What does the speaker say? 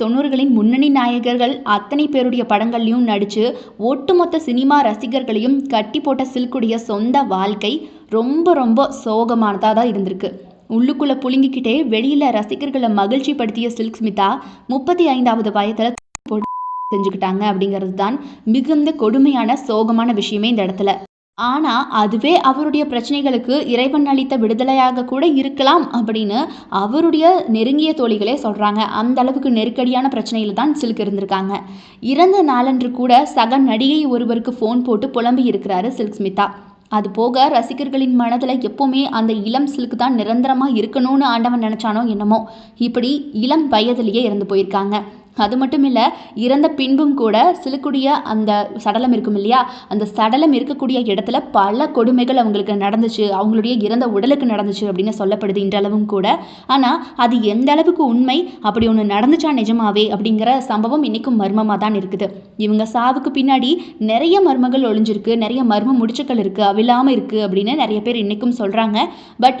தொண்ணூறுகளின் முன்னணி நாயகர்கள் அத்தனை பேருடைய படங்கள்லையும் நடித்து ஒட்டுமொத்த சினிமா ரசிகர்களையும் கட்டி போட்ட சில்குடைய சொந்த வாழ்க்கை ரொம்ப ரொம்ப சோகமானதாக தான் இருந்திருக்கு. உள்ளுக்குள்ளே புழுங்கிக்கிட்டே வெளியில் ரசிகர்களை மகிழ்ச்சி படுத்திய சில்க் ஸ்மிதா முப்பத்தி ஐந்தாவது வயதில் செஞ்சுக்கிட்டாங்க அப்படிங்கிறது தான் மிகுந்த கொடுமையான சோகமான விஷயமே இந்த இடத்துல. ஆனால் அதுவே அவருடைய பிரச்சனைகளுக்கு இறைவன் அளித்த விடுதலையாக கூட இருக்கலாம் அப்படின்னு அவருடைய நெருங்கிய தோழிகளே சொல்கிறாங்க அந்த அளவுக்கு நெருக்கடியான பிரச்சனையில் தான் சில்க் இருந்திருக்காங்க இறந்த நாளன்று கூட சக நடிகை ஒருவருக்கு ஃபோன் போட்டு புலம்பி இருக்கிறாரு சில்க் ஸ்மிதா. அது போக ரசிகர்களின் மனதில் எப்போவுமே அந்த இளம் சில்க் தான் நிரந்தரமாக இருக்கணும்னு ஆண்டவன் நினச்சானோ என்னமோ. இப்படி இளம் வயதிலேயே இறந்து போயிருக்காங்க. அது மட்டும் இல்லை இறந்த பின்பும் கூட சிலுக்குடைய அந்த சடலம் இருக்கும் இல்லையா? அந்த சடலம் இருக்கக்கூடிய இடத்துல பல கொடுமைகள் அவங்களுக்கு நடந்துச்சு. அவங்களுடைய இறந்த உடலுக்கு நடந்துச்சு அப்படின்னு சொல்லப்படுது இன்றளவும் கூட. ஆனால் அது எந்த அளவுக்கு உண்மை? அப்படி ஒன்று நடந்துச்சா நிஜமாவே? அப்படிங்கிற சம்பவம் இன்றைக்கும் மர்மமாக தான் இருக்குது. இவங்க சாவுக்கு பின்னாடி நிறைய மர்மங்கள் ஒளிஞ்சிருக்கு. நிறைய மர்ம முடிச்சுக்கள் இருக்குது அவிழாமல் இருக்குது அப்படின்னு நிறைய பேர் இன்றைக்கும் சொல்கிறாங்க பட்